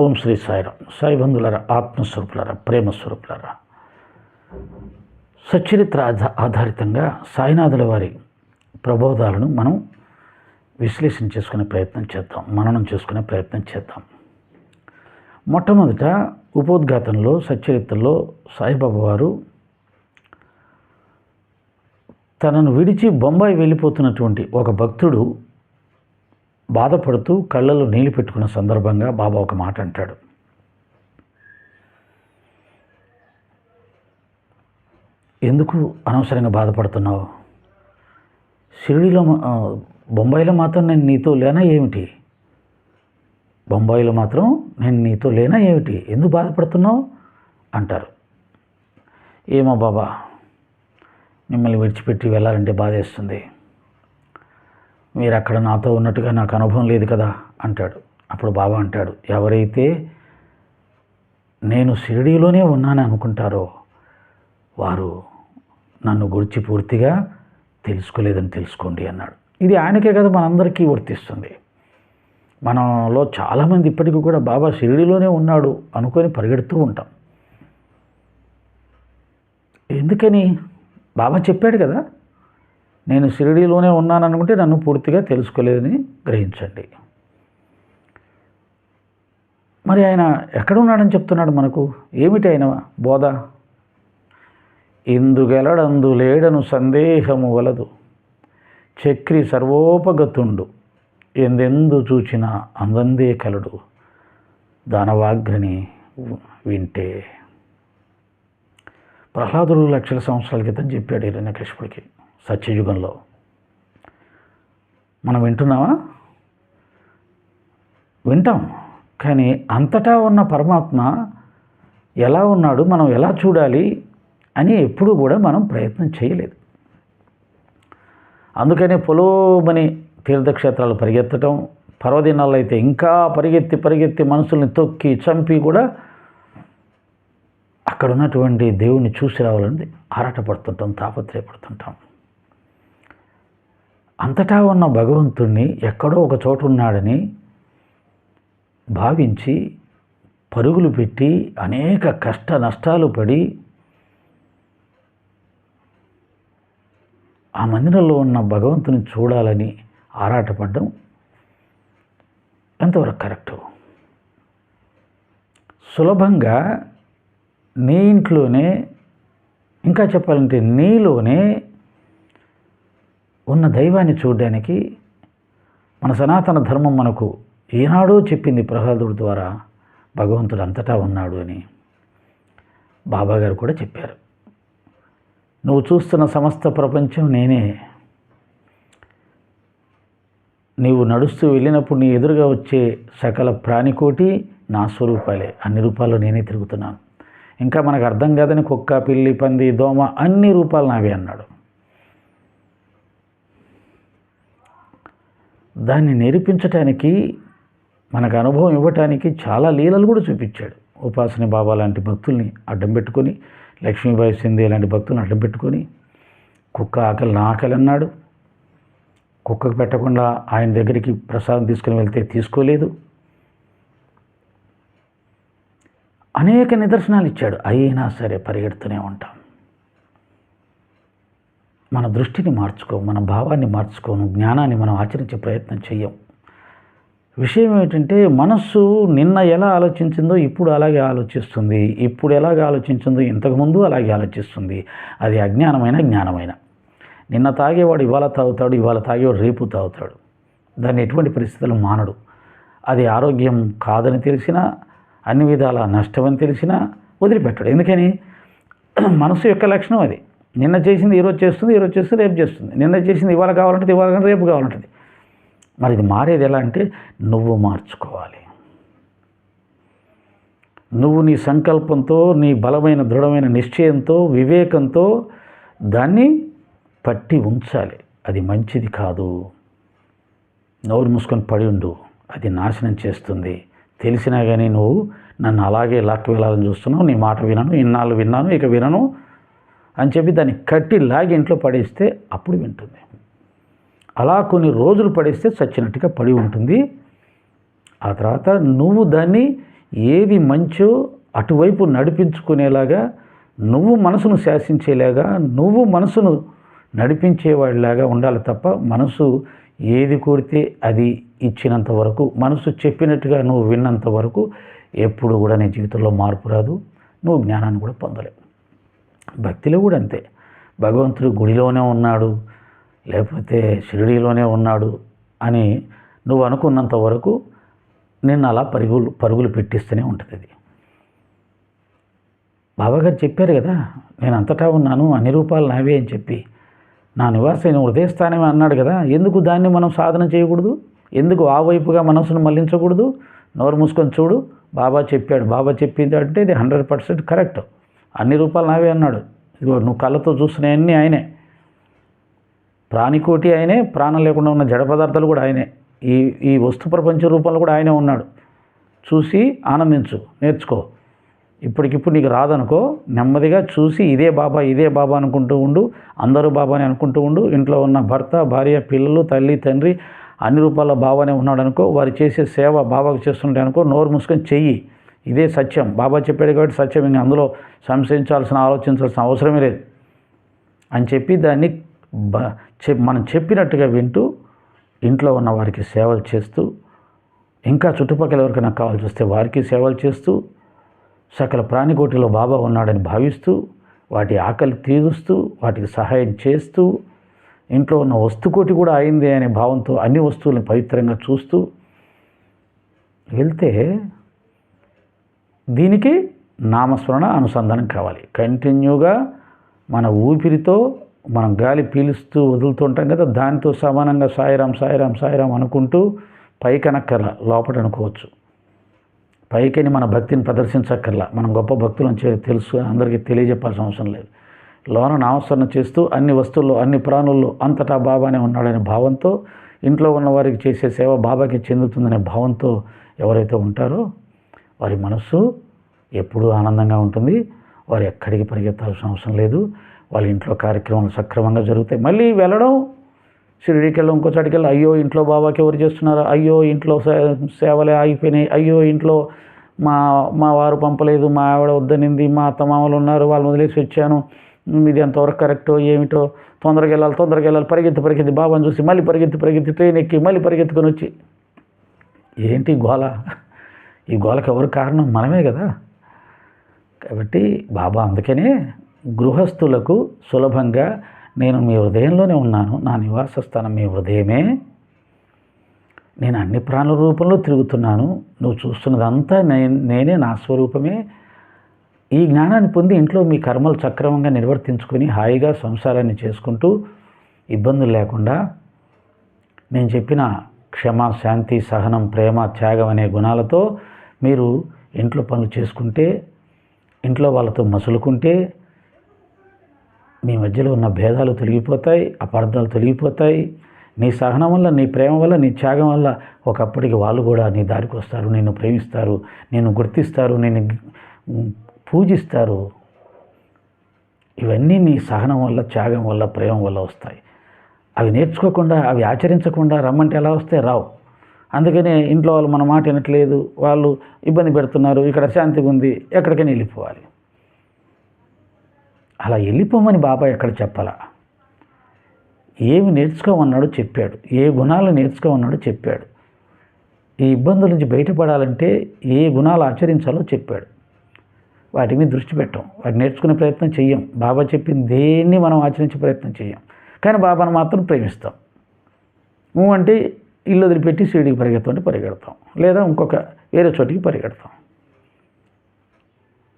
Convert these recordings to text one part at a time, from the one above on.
ఓం శ్రీ సాయిరాం సాయి బంధువులరా ఆత్మస్వరూపులరా ప్రేమస్వరూపులరా. సచ్చరిత్ర ఆధారితంగా సాయినాథుల వారి ప్రబోధాలను మనం విశ్లేషణ చేసుకునే ప్రయత్నం చేద్దాం మననం చేసుకునే ప్రయత్నం చేద్దాం. మొట్టమొదట ఉపోద్ఘాతంలో సచ్చరిత్రలో సాయిబాబా వారు తనను విడిచి బొంబాయి వెళ్ళిపోతున్నటువంటి ఒక భక్తుడు బాధపడుతూ కళ్ళలో నీళ్ళు పెట్టుకున్న సందర్భంగా బాబా ఒక మాట అంటాడు. ఎందుకు అనవసరంగా బాధపడుతున్నావు? షిరిడిలో మా- బొంబాయిలో మాత్రం నేను నీతో లేనా ఏమిటి? బొంబాయిలో మాత్రం నేను నీతో లేనా ఏమిటి? ఎందుకు బాధపడుతున్నావు? అంటారు. ఏమో బాబా మిమ్మల్ని విడిచిపెట్టి వెళ్ళాలంటే బాధేస్తుంది. మీరు అక్కడ నాతో ఉన్నట్టుగా నాకు అనుభవం లేదు కదా అంటాడు. అప్పుడు బాబా అంటాడు ఎవరైతే నేను షిరిడీలోనే ఉన్నానని అనుకుంటారో వారు నన్ను గురించి పూర్తిగా తెలుసుకోలేదని తెలుసుకోండి అన్నాడు. ఇది ఆయనకే కదా మనందరికీ వర్తిస్తుంది. మనలో చాలామంది ఇప్పటికీ కూడా బాబా షిరిడీలోనే ఉన్నాడు అనుకొని పరిగెడుతూ ఉంటాం. ఎందుకని? బాబా చెప్పాడు కదా నేను షిరిడీలోనే ఉన్నాను అనుకుంటే నన్ను పూర్తిగా తెలుసుకోలేదని గ్రహించండి. మరి ఆయన ఎక్కడ ఉన్నాడని చెప్తున్నాడు మనకు? ఏమిటి ఆయన బోధ? ఇందుగెలడందు లేడను సందేహము వలదు. చక్రి సర్వోపగతుండు. ఎందెందు చూచిన అందందే కలడు. ధనవాగ్రని వింటే. ప్రహ్లాదుడు లక్షల సంవత్సరాల క్రితం చెప్పాడు హిరణ్యకృష్ణుడికి సత్యయుగంలో. మనం వింటున్నామా? వింటాం. కానీ అంతటా ఉన్న పరమాత్మ ఎలా ఉన్నాడు మనం ఎలా చూడాలి అని ఎప్పుడూ కూడా మనం ప్రయత్నం చేయలేదు. అందుకనే పొలోమని తీర్థక్షేత్రాలు పరిగెత్తటం పర్వదినాల్లో అయితే ఇంకా పరిగెత్తి పరిగెత్తి మనుషుల్ని తొక్కి చంపి కూడా అక్కడ ఉన్నటువంటి దేవుణ్ణి చూసి రావాలని ఆరాటపడుతుంటాం తాపత్రయపడుతుంటాం. అంతటా ఉన్న భగవంతుణ్ణి ఎక్కడో ఒక చోట ఉన్నాడని భావించి పరుగులు పెట్టి అనేక కష్ట నష్టాలు పడి ఆ మందిరంలో ఉన్న భగవంతుని చూడాలని ఆరాటపడడం ఎంతవరకు కరెక్టు? సులభంగా నీ ఇంట్లోనే ఇంకా చెప్పాలంటే నీలోనే ఉన్న దైవాన్ని చూడడానికి మన సనాతన ధర్మం మనకు ఏనాడో చెప్పింది ప్రహ్లాదుడి ద్వారా భగవంతుడు అంతటా ఉన్నాడు అని బాబాగారు కూడా చెప్పారు. నువ్వు చూస్తున్న సమస్త ప్రపంచం నేనే. నీవు నడుస్తూ వెళ్ళినప్పుడు నీ ఎదురుగా వచ్చే సకల ప్రాణికోటి నా స్వరూపాలే. అన్ని రూపాల్లో నేనే తిరుగుతున్నాను. ఇంకా మనకు అర్థం కాదని కుక్క పిల్లి పంది దోమ అన్ని రూపాలు నావే అన్నాడు. దాన్ని నేర్పించటానికి మనకు అనుభవం ఇవ్వటానికి చాలా లీలలు కూడా చూపించాడు. ఉపాసన బాబా లాంటి భక్తుల్ని అడ్డం పెట్టుకొని లక్ష్మీబాయి సింధే లాంటి భక్తులను అడ్డం పెట్టుకొని కుక్క ఆకలి నా ఆకలి అన్నాడు కుక్కకు పెట్టకుండా ఆయన దగ్గరికి ప్రసాదం తీసుకుని వెళ్తే తీసుకోలేదు. అనేక నిదర్శనాలు ఇచ్చాడు. అయినా సరే పరిగెడుతూనే ఉంటాం. మన దృష్టిని మార్చుకో మన భావాన్ని మార్చుకోను జ్ఞానాన్ని మనం ఆచరించే ప్రయత్నం చెయ్యం విషయం ఏమిటంటే మనస్సు నిన్న ఎలా ఆలోచించిందో ఇప్పుడు అలాగే ఆలోచిస్తుంది. ఇప్పుడు ఎలాగ ఆలోచించిందో ఇంతకుముందు అలాగే ఆలోచిస్తుంది. అది అజ్ఞానమైన జ్ఞానమైన. నిన్న తాగేవాడు ఇవాళ తాగుతాడు ఇవాళ తాగేవాడు రేపు తాగుతాడు. దాన్ని ఎటువంటి పరిస్థితులు మానడు. అది ఆరోగ్యం కాదని తెలిసినా అన్ని విధాల నష్టమని తెలిసినా వదిలిపెట్టాడు. ఎందుకని? మనసు యొక్క లక్షణం అది. నిన్న చేసింది ఈరోజు చేస్తుంది ఈరోజు చేస్తుంది రేపు చేస్తుంది. నిన్న చేసింది ఇవాళ కావాలంటే ఇవాళ కానీ రేపు కావాలంటుంది. మరి ఇది మారేది ఎలా అంటే నువ్వు మార్చుకోవాలి. నువ్వు నీ సంకల్పంతో నీ బలమైన దృఢమైన నిశ్చయంతో వివేకంతో దాన్ని పట్టి ఉంచాలి. అది మంచిది కాదు. నోరు మూసుకొని పడి ఉండు. అది నాశనం చేస్తుంది. తెలిసినా కానీ నువ్వు నన్ను అలాగే లాక్కి వెళ్ళాలని చూస్తున్నావు. నీ మాట వినను. ఇన్నాళ్ళు విన్నాను ఇక వినను. అని చెప్పి దాన్ని కట్టి లాగి ఇంట్లో పడేస్తే అప్పుడు వింటుంది. అలా కొన్ని రోజులు పడేస్తే చచ్చినట్టుగా పడి ఉంటుంది. ఆ తర్వాత నువ్వు దాన్ని ఏది మంచో అటువైపు నడిపించుకునేలాగా నువ్వు మనసును శాసించేలాగా నువ్వు మనసును నడిపించేవాడిలాగా ఉండాలి తప్ప మనసు ఏది కోరితే అది ఇచ్చినంత వరకు మనసు చెప్పినట్టుగా నువ్వు విన్నంత వరకు ఎప్పుడు కూడా నీ జీవితంలో మార్పు రాదు. నువ్వు జ్ఞానాన్ని కూడా పొందలేవు. భక్తిలో కూడా అంతే. భగవంతుడు గుడిలోనే ఉన్నాడు లేకపోతే షిరిడీలోనే ఉన్నాడు అని నువ్వు అనుకున్నంత వరకు నిన్ను అలా పరుగులు పరుగులు పెట్టిస్తూనే ఉంటుంది అది. బాబాగారు చెప్పారు కదా నేను అంతటా ఉన్నాను అన్ని రూపాలు నావే అని చెప్పి. నా నివాసం హృదయస్థానమే అన్నాడు కదా ఎందుకు దాన్ని మనం సాధన చేయకూడదు? ఎందుకు ఆ వైపుగా మనసును మళ్ళించకూడదు నోరు మూసుకొని చూడు బాబా చెప్పాడు. బాబా చెప్పింది అంటే ఇది హండ్రెడ్ పర్సెంట్ కరెక్ట్. అన్ని రూపాలు నావే అన్నాడు. ఇదిగో నువ్వు కళ్ళతో చూస్తున్నాయన్నీ ఆయనే. ప్రాణికోటి ఆయనే ప్రాణం లేకుండా ఉన్న జడ పదార్థాలు కూడా ఆయనే. ఈ ఈ వస్తు ప్రపంచ రూపంలో కూడా ఆయనే ఉన్నాడు. చూసి ఆనందించు నేర్చుకో. ఇప్పటికిప్పుడు నీకు రాదనుకో నెమ్మదిగా చూసి ఇదే బాబా ఇదే బాబా అనుకుంటూ ఉండు అందరూ బాబాని అనుకుంటూ ఉండు ఇంట్లో ఉన్న భర్త భార్య పిల్లలు తల్లి తండ్రి అన్ని రూపాల్లో బాబానే ఉన్నాడు అనుకో వారు చేసే సేవ బాబాకు చేస్తుంటే అనుకో నోరు మూసుకొని చెయ్యి. ఇదే సత్యం. బాబా చెప్పాడు కాబట్టి సత్యం. ఇంక అందులో సంశయించాల్సిన ఆలోచించాల్సిన అవసరమే లేదు. అని చెప్పి దాన్ని బ చె మనం చెప్పినట్టుగా వింటూ ఇంట్లో ఉన్న వారికి సేవలు చేస్తూ ఇంకా చుట్టుపక్కల ఎవరికైనా కావాల్సి వస్తే వారికి సేవలు చేస్తూ సకల ప్రాణికోటిలో బాబా ఉన్నాడని భావిస్తూ వాటి ఆకలి తీరుస్తూ వాటికి సహాయం చేస్తూ ఇంట్లో ఉన్న వస్తుకోటి కూడా అయింది అనే భావంతో అన్ని వస్తువులను పవిత్రంగా చూస్తూ వెళ్తే దీనికి నామస్మరణ అనుసంధానం కావాలి. కంటిన్యూగా మన ఊపిరితో మనం గాలి పీలుస్తూ వదులుతూ ఉంటాం కదా దానితో సమానంగా సాయిరాం సాయిరాం సాయిరాం అనుకుంటూ పైకనక్కర్లా లోపల అనుకోవచ్చు. పైకని మన భక్తిని ప్రదర్శించక్కర్లా మనం గొప్ప భక్తులను చే తెలుసు అందరికీ తెలియజెప్పాల్సిన అవసరం లేదు. లోన నామస్మరణ చేస్తూ అన్ని వస్తువుల్లో అన్ని ప్రాణుల్లో అంతటా బాబానే ఉన్నాడనే భావంతో ఇంట్లో ఉన్న వారికి చేసే సేవ బాబాకి చెందుతుందనే భావంతో ఎవరైతే ఉంటారో వారి మనస్సు ఎప్పుడూ ఆనందంగా ఉంటుంది. వారు ఎక్కడికి పరిగెత్తాల్సిన అవసరం లేదు. వాళ్ళ ఇంట్లో కార్యక్రమాలు సక్రమంగా జరుగుతాయి. మళ్ళీ వెళ్ళడం షిరిడికి వెళ్ళి ఇంకో చోటికి వెళ్ళి అయ్యో ఇంట్లో బాబాకి ఎవరు చేస్తున్నారు? అయ్యో ఇంట్లో సేవలే ఆగిపోయినాయి. అయ్యో ఇంట్లో మా మా వారు పంపలేదు మా ఆవిడ వద్దనింది మా అత్తమామలు ఉన్నారు వాళ్ళు వదిలేసి వచ్చాను. ఇది ఎంతవరకు కరెక్టో ఏమిటో? తొందరగా వెళ్ళాలి తొందరగా వెళ్ళాలి. పరిగెత్తి పరిగెత్తి బాబాని చూసి మళ్ళీ పరిగెత్తి పరిగెత్తి ట్రైన్ ఎక్కి మళ్ళీ పరిగెత్తుకొని వచ్చి. ఏంటి గోళ గోల? ఈ గోలకు ఎవరు కారణం? మనమే కదా. కాబట్టి బాబా అందుకనే గృహస్థులకు సులభంగా నేను మీ హృదయంలోనే ఉన్నాను. నా నివాస స్థానం మీ హృదయమే. నేను అన్ని ప్రాణుల రూపంలో తిరుగుతున్నాను. నువ్వు చూస్తున్నదంతా నేనే నా స్వరూపమే. ఈ జ్ఞానాన్ని పొంది ఇంట్లో మీ కర్మలు సక్రమంగా నిర్వర్తించుకొని హాయిగా సంసారాన్ని చేసుకుంటూ ఇబ్బందులు లేకుండా నేను చెప్పిన క్షమ శాంతి సహనం ప్రేమ త్యాగం అనే గుణాలతో మీరు ఇంట్లో పనులు చేసుకుంటే ఇంట్లో వాళ్ళతో మసులుకుంటే మీ మధ్యలో ఉన్న భేదాలు తొలగిపోతాయి అపార్థాలు తొలగిపోతాయి. నీ సహనం వల్ల నీ ప్రేమ వల్ల నీ త్యాగం వల్ల ఒకప్పటికి వాళ్ళు కూడా నీ దారికి వస్తారు నిన్ను ప్రేమిస్తారు నిన్ను గుర్తిస్తారు నిన్ను పూజిస్తారు. ఇవన్నీ నీ సహనం వల్ల త్యాగం వల్ల ప్రేమ వల్ల వస్తాయి. అవి నేర్చుకోకుండా అవి ఆచరించకుండా రమ్మంటే ఎలా వస్తే రావు. అందుకనే ఇంట్లో వాళ్ళు మన మాట వినట్లేదు. వాళ్ళు ఇబ్బంది పెడుతున్నారు. ఇక్కడ శాంతిగా ఉంది. ఎక్కడికైనా వెళ్ళిపోవాలి. అలా వెళ్ళిపోమని బాబా ఎక్కడ చెప్పాలా? ఏమి నేర్చుకోమన్నాడో చెప్పాడు. ఏ గుణాలు నేర్చుకోమన్నాడో చెప్పాడు. ఈ ఇబ్బందుల నుంచి బయటపడాలంటే ఏ గుణాలు ఆచరించాలో చెప్పాడు. వాటి మీద దృష్టి పెట్టం. వాటి నేర్చుకునే ప్రయత్నం చెయ్యం. బాబా చెప్పిన దేన్ని మనం ఆచరించే ప్రయత్నం చెయ్యం. కానీ బాబాను మాత్రం ప్రేమిస్తాం. నువ్వు అంటే ఇల్లు వదిలిపెట్టి సీడికి పరిగెత్తుంటే పరిగెడతాం. లేదా ఇంకొక వేరే చోటికి పరిగెడతాం.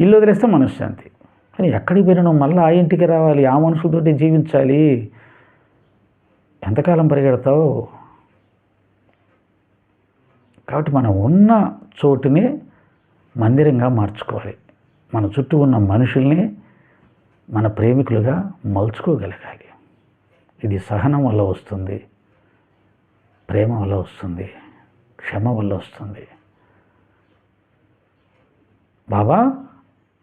ఇల్లు వదిలేస్తే మనశ్శాంతి. కానీ ఎక్కడికి పోయినా మళ్ళీ ఆ ఇంటికి రావాలి ఆ మనుషులతోటి జీవించాలి. ఎంతకాలం పరిగెడతావు? కాబట్టి మనం ఉన్న చోటునే మందిరంగా మార్చుకోవాలి. మన చుట్టూ ఉన్న మనుషుల్ని మన ప్రేమికులుగా మలుచుకోగలగాలి. ఇది సహనం వల్ల వస్తుంది. ప్రేమ వల్ల వస్తుంది క్షమ వల్ల వస్తుంది. బాబా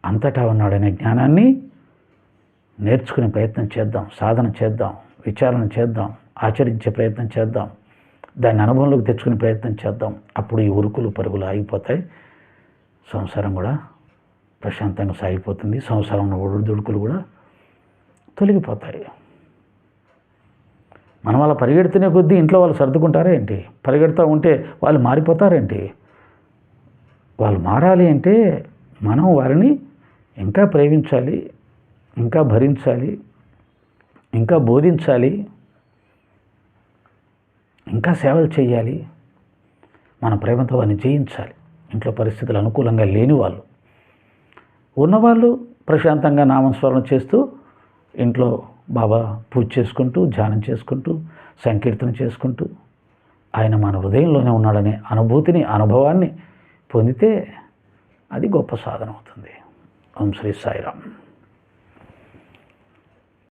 అంతటా ఉన్నాడనే జ్ఞానాన్ని నేర్చుకునే ప్రయత్నం చేద్దాం సాధన చేద్దాం విచారణ చేద్దాం ఆచరించే ప్రయత్నం చేద్దాం దాన్ని అనుభవంలోకి తెచ్చుకునే ప్రయత్నం చేద్దాం. అప్పుడు ఈ ఉరుకులు పరుగులు ఆగిపోతాయి. సంసారం కూడా ప్రశాంతంగా సాగిపోతుంది. సంసారంలో ఒడిదుడుకులు కూడా తొలగిపోతాయి. మనం అలా పరిగెడుతూనే కొద్దీ ఇంట్లో వాళ్ళు సర్దుకుంటారా ఏంటి? పరిగెడుతూ ఉంటే వాళ్ళు మారిపోతారేంటి? వాళ్ళు మారాలి అంటే మనం వారిని ఇంకా ప్రేమించాలి ఇంకా భరించాలి ఇంకా బోధించాలి ఇంకా సేవలు చేయాలి. మన ప్రేమతో వారిని జయించాలి. ఇంట్లో పరిస్థితులు అనుకూలంగా లేని వాళ్ళు. ఉన్నవాళ్ళు ప్రశాంతంగా నామస్మరణ చేస్తూ ఇంట్లో బాబా పూజ చేసుకుంటూ ధ్యానం చేసుకుంటూ సంకీర్తన చేసుకుంటూ ఆయన మన హృదయంలోనే ఉన్నాడనే అనుభూతిని అనుభవాన్ని పొందితే అది గొప్ప సాధన అవుతుంది. ఓం శ్రీ సాయిరామ్.